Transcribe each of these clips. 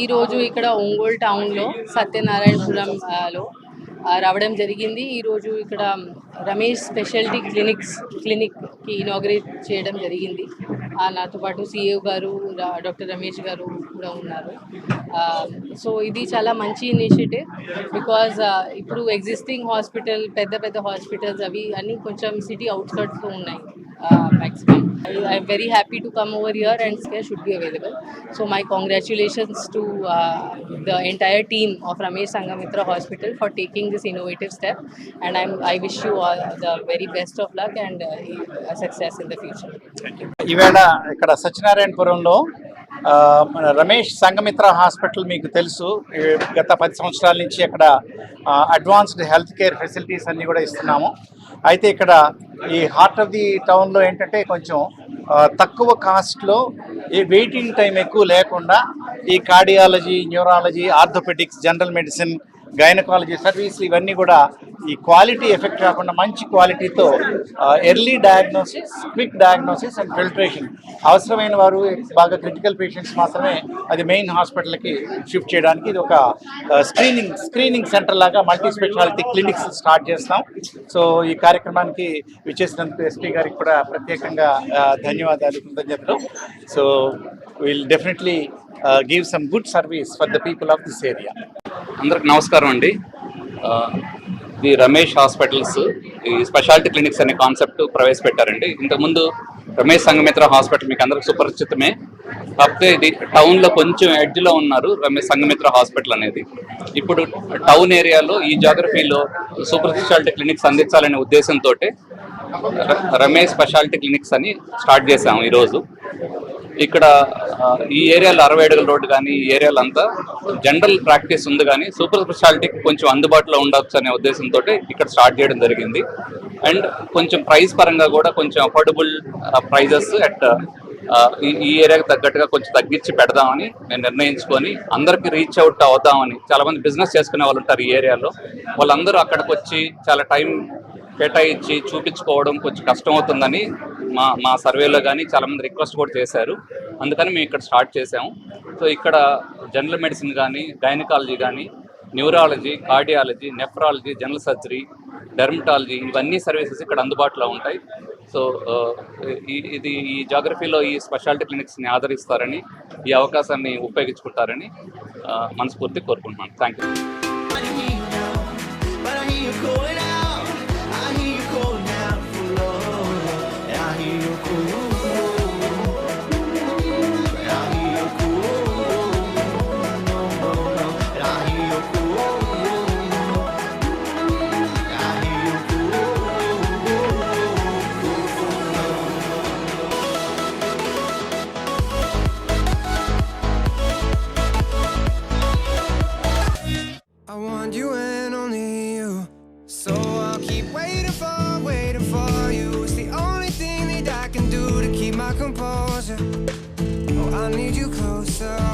ఈరోజు ఇక్కడ ఒంగోలు టౌన్లో సత్యనారాయణపురం లో రావడం జరిగింది. ఈరోజు ఇక్కడ రమేష్ స్పెషాలిటీ క్లినిక్స్ క్లినిక్కి ఇనాగ్రేట్ చేయడం జరిగింది. నాతో పాటు సిఏ గారు డాక్టర్ రమేష్ గారు కూడా ఉన్నారు. సో ఇది చాలా మంచి ఇనిషియేటివ్ బికాజ్ ఇప్పుడు ఎగ్జిస్టింగ్ హాస్పిటల్ పెద్ద పెద్ద హాస్పిటల్స్ అవి అన్నీ కొంచెం సిటీ అవుట్స్కట్స్లో ఉన్నాయి. Maximum. I, I'm very happy to come over here and care should be available. So my congratulations to uh, the entire team of Ramesh Sangamitra Hospital for taking this innovative step, and I'm I wish you all the very best of luck and uh, a success in the future. ఈవేళ ఇక్కడ సత్యనారాయణపురంలో ఆ, మన Ramesh Sanghamitra hospital మీకు తెలుసు ఈ గత పది సంవత్సరాల నుంచి అక్కడ అడ్వాన్స్డ్ హెల్త్ కేర్ ఫెసిలిటీస్ అన్నీ కూడా ఇస్తున్నాము అయితే ఇక్కడ ఈ హార్ట్ ఆఫ్ ది టౌన్లో ఏంటంటే కొంచెం తక్కువ కాస్ట్లో ఈ వెయిటింగ్ టైం ఎక్కువ లేకుండా ఈ cardiology neurology orthopaedics general medicine gynaecology సర్వీసులు ఇవన్నీ కూడా ఈ క్వాలిటీ ఎఫెక్ట్ కాకుండా మంచి క్వాలిటీతో early diagnosis quick diagnosis and filtration అవసరమైన వారు బాగా క్రిటికల్ పేషెంట్స్ మాత్రమే అది మెయిన్ హాస్పిటల్కి షిఫ్ట్ చేయడానికి ఇది ఒక స్క్రీనింగ్ స్క్రీనింగ్ సెంటర్ లాగా మల్టీ స్పెషాలిటీ క్లినిక్స్ స్టార్ట్ చేస్తాం. సో ఈ కార్యక్రమానికి విచ్చేసినందుకు ఎస్పీ గారికి కూడా ప్రత్యేకంగా ధన్యవాదాలు కృతజ్ఞతలు. So will definitely give some good service for the people of this area అందరికి నమస్కారం అండి. ఇది రమేష్ హాస్పిటల్స్ ఈ స్పెషాలిటీ క్లినిక్స్ అనే కాన్సెప్ట్ ప్రవేశపెట్టారండి. ఇంతకుముందు రమేష్ సంగమిత్ర హాస్పిటల్ మీకు అందరికి సుపరిచితమే. కాకపోతే ఇది టౌన్లో కొంచెం ఎడ్జ్లో ఉన్నారు రమేష్ సంగమిత్ర హాస్పిటల్ అనేది. ఇప్పుడు టౌన్ ఏరియాలో ఈ జాగ్రఫీలో సూపర్ స్పెషాలిటీ క్లినిక్స్ అందించాలనే ఉద్దేశంతో రమేష్ స్పెషాలిటీ క్లినిక్స్ అని స్టార్ట్ చేసాము ఈరోజు. ఇక్కడ ఈ ఏరియాలో అరవై అడుగుల రోడ్డు కానీ ఈ ఏరియాలో అంతా జనరల్ ప్రాక్టీస్ ఉంది కానీ సూపర్ స్పెషాలిటీకి కొంచెం అందుబాటులో ఉండొచ్చు అనే ఉద్దేశంతో ఇక్కడ స్టార్ట్ చేయడం జరిగింది. అండ్ కొంచెం ప్రైస్ పరంగా కూడా కొంచెం అఫోర్డబుల్ ప్రైజెస్ అట్ ఈ ఈ ఏరియాకి తగ్గట్టుగా కొంచెం తగ్గించి పెడదామని నేను నిర్ణయించుకొని అందరికి రీచ్ అవుట్ అవుదామని చాలామంది బిజినెస్ చేసుకునే వాళ్ళు ఉంటారు ఈ ఏరియాలో. వాళ్ళందరూ అక్కడికి వచ్చి చాలా టైం కేటాయించి చూపించుకోవడం కొంచెం కష్టం అవుతుందని మా మా సర్వేలో కానీ చాలామంది రిక్వెస్ట్ కూడా చేశారు. అందుకని మేము ఇక్కడ స్టార్ట్ చేసాము సో ఇక్కడ జనరల్ మెడిసిన్ కానీ గైనకాలజీ కానీ neurology cardiology nephrology general surgery dermatology ఇవన్నీ సర్వీసెస్ ఇక్కడ అందుబాటులో ఉంటాయి. సో ఇది ఈ జాగ్రఫీలో ఈ స్పెషాలిటీ క్లినిక్స్ని ఆదరిస్తారని ఈ అవకాశాన్ని ఉపయోగించుకుంటారని మనస్ఫూర్తి కోరుకుంటున్నాను. Thank you So I'll keep waiting for, waiting for you. It's the only thing that I can do to keep my composure. Oh, I need you closer.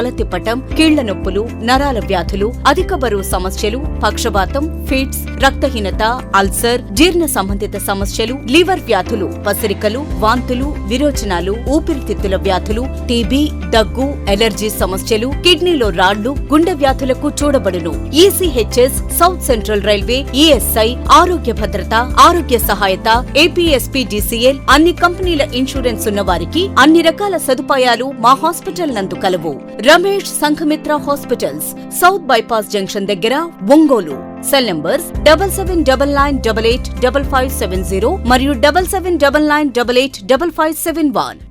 తల తిప్పటం కీళ్ళ నొప్పులు నరాల వ్యాధులు అధిక బరువు సమస్యలు పక్షపాతం ఫిట్స్ రక్తహీనత అల్సర్ జీర్ణ సంబంధిత సమస్యలు లివర్ వ్యాధులు పసిరికలు వాంతులు విరోచనాలు ఊపిరితిత్తుల వ్యాధులు టీబీ దగ్గు ఎలర్జీ సమస్యలు కిడ్నీలో రాళ్ళు గుండె వ్యాధులకు చూడబడును. ECHS South Central Railway ESI Arogya Bhadrata Arogya సహాయత APSPDCL అన్ని కంపెనీల ఇన్సూరెన్స్ ఉన్న వారికి అన్ని రకాల సదుపాయాలు మా హాస్పిటల్ నందు కలవు. Ramesh Sanghamitra hospitals South bypass junction దగ్గర Ongole. Cell numbers double seven double nine double eight double five seven zero మరియు double seven double nine double eight double five seven one.